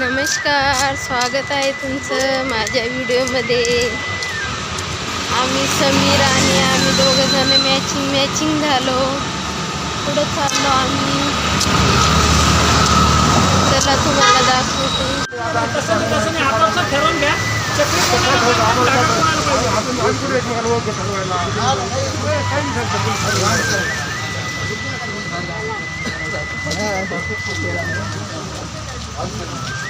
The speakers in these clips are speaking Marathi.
नमस्कार स्वागत आहे तुमचं माझ्या व्हिडिओमध्ये. आम्ही समीर आणि आम्ही दोघंजण मॅचिंग मॅचिंग झालो. पुढं चाललो आम्ही. चला तुम्हाला दाखवतो. Thank you.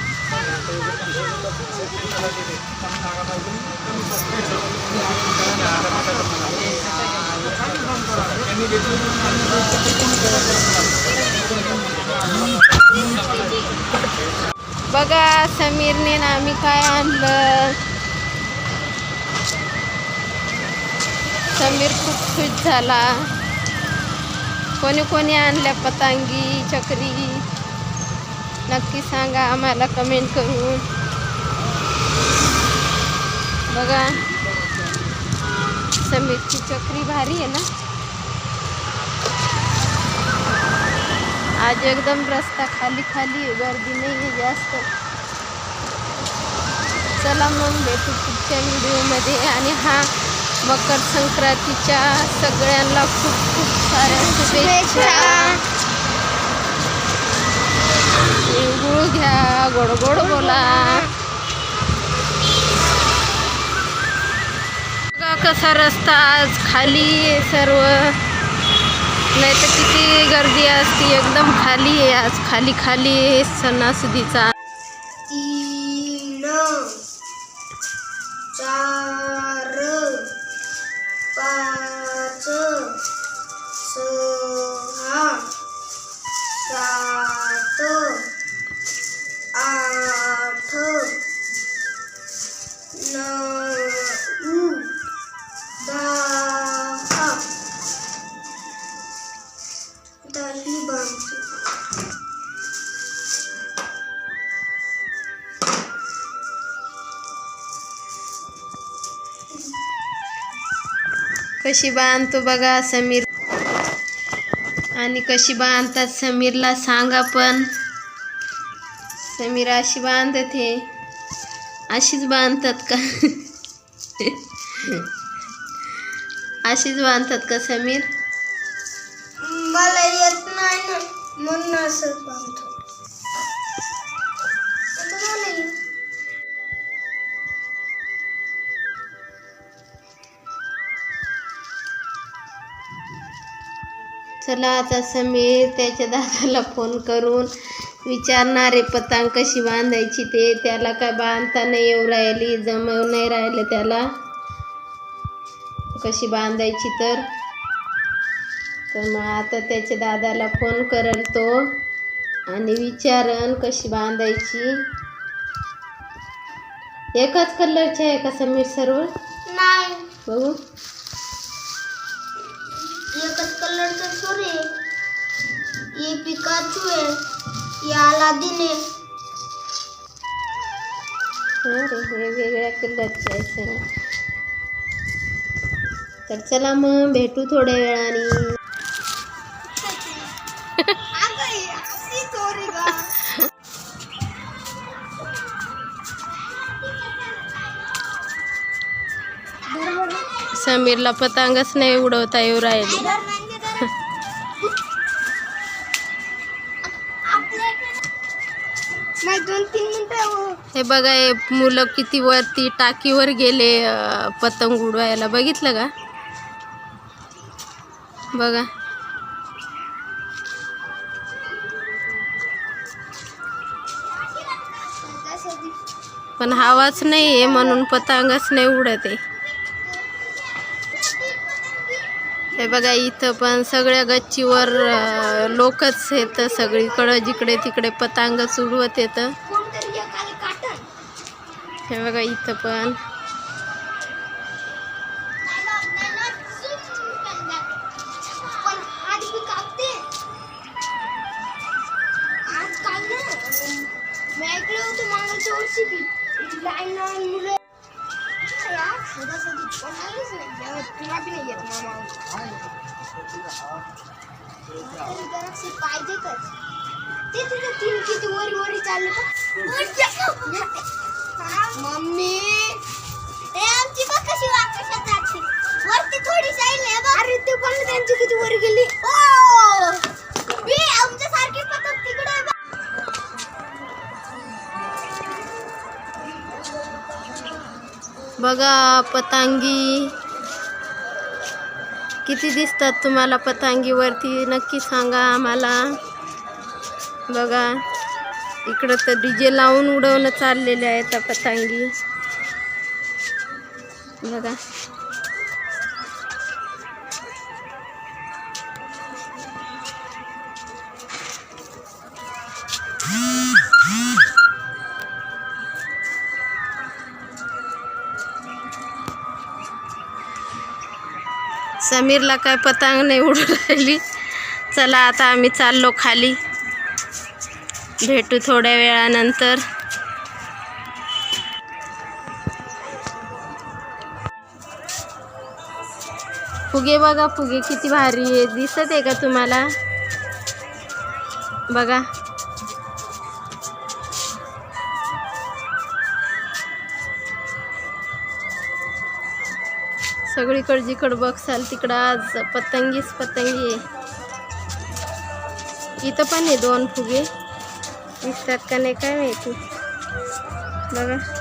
बघा समीरने ना आम्ही काय आणलं? समीर खूप खुश झाला. कोणी कोणी आणल्या? पतंगी चक्री. नक्की सांगा आम्हाला कमेंट करून. बघा. समीरची चक्री भारी आहे ना? आज एकदम रस्ता खाली खाली गर्दी नाही आहे जास्त. चला मग भेटू पुढच्या व्हिडिओमध्ये. आणि हा मकर संक्रांतीच्या सगळ्यांना खूप खूप साऱ्या शुभेच्छा. गोड गोड बोला. बघा कसा रस्ता आज खाली आहे सर्व. नाही तर किती गर्दी असती एकदम खाली आहे आज. खाली खाली आहे सणासुदीचा. तीन चार पाच सहा सात कशी बांधतो बघा समीर. आणि कशी बांधतात समीरला सांगा पण. समीर अशी बांधत हे अशीच बांधतात का? अशीच बांधतात का समीर? मला येत नाही ना म्हणून असंच बांधतो. चला आता समीर त्याच्या दादाला फोन करून विचारणार पतंग कशी बांधायची ते त्याला काय बांधता नाही येऊ राहिली जमव नाही राहिलं त्याला. कशी बांधायची तर? तर मग आता त्याच्या दादाला फोन करल तो आणि विचारन कशी बांधायची. एकाच कलरचे आहे का समीर सर्व? नाही. बघू. एकच कलरचा सोर. आहे ये पिकाचू आहे याला अलादीन आहे हो वेगवेगळ्या कलरचे आहे तर चला मग भेटू थोड्या वेळाने. समीरला पतंगच नाही उडवता येऊ राहिली. मिनिटं हे. बघा हे मुलं किती वरती टाकीवर गेले पतंग उडवायला. बघितलं का? बघा. पण हवाच नाही आहे म्हणून पतंगच नाही उडत आहे. हे बघा इथं पण सगळ्या गच्चीवर लोकच येतं सगळीकडं जिकडे तिकडे पतंग उडवत येतं. हे बघा इथं पण. ऐकलं होतं मागच्या पाहिजेतच ते तुझं तीन किती वरी वरी का मम्मी ए आमची बघ कशी आकाशात जाते वरती थोडी साईड अरे ते पण त्यांची किती वर गेली. बघा पतंगी. किती दिसतात तुम्हाला पतंगीवरती नक्की सांगा आम्हाला. बघा इकडं तर डीजे लावून उडवणं चाललेले आहेत त्या पतंगी. बघा. समीरला काय पतंग नाही उडू राहिली. चला आता आम्ही चाललो खाली. भेटू थोड्या वेळानंतर. फुगे बघा फुगे किती भारी आहे. दिसत आहे का तुम्हाला? बघा. सगळीकडे जिकडं बघसाल तिकडं आज पतंगीच पतंगी आहे. इथं पण आहे दोन फुगे. विकतात का नाही काय माहिती. बघा.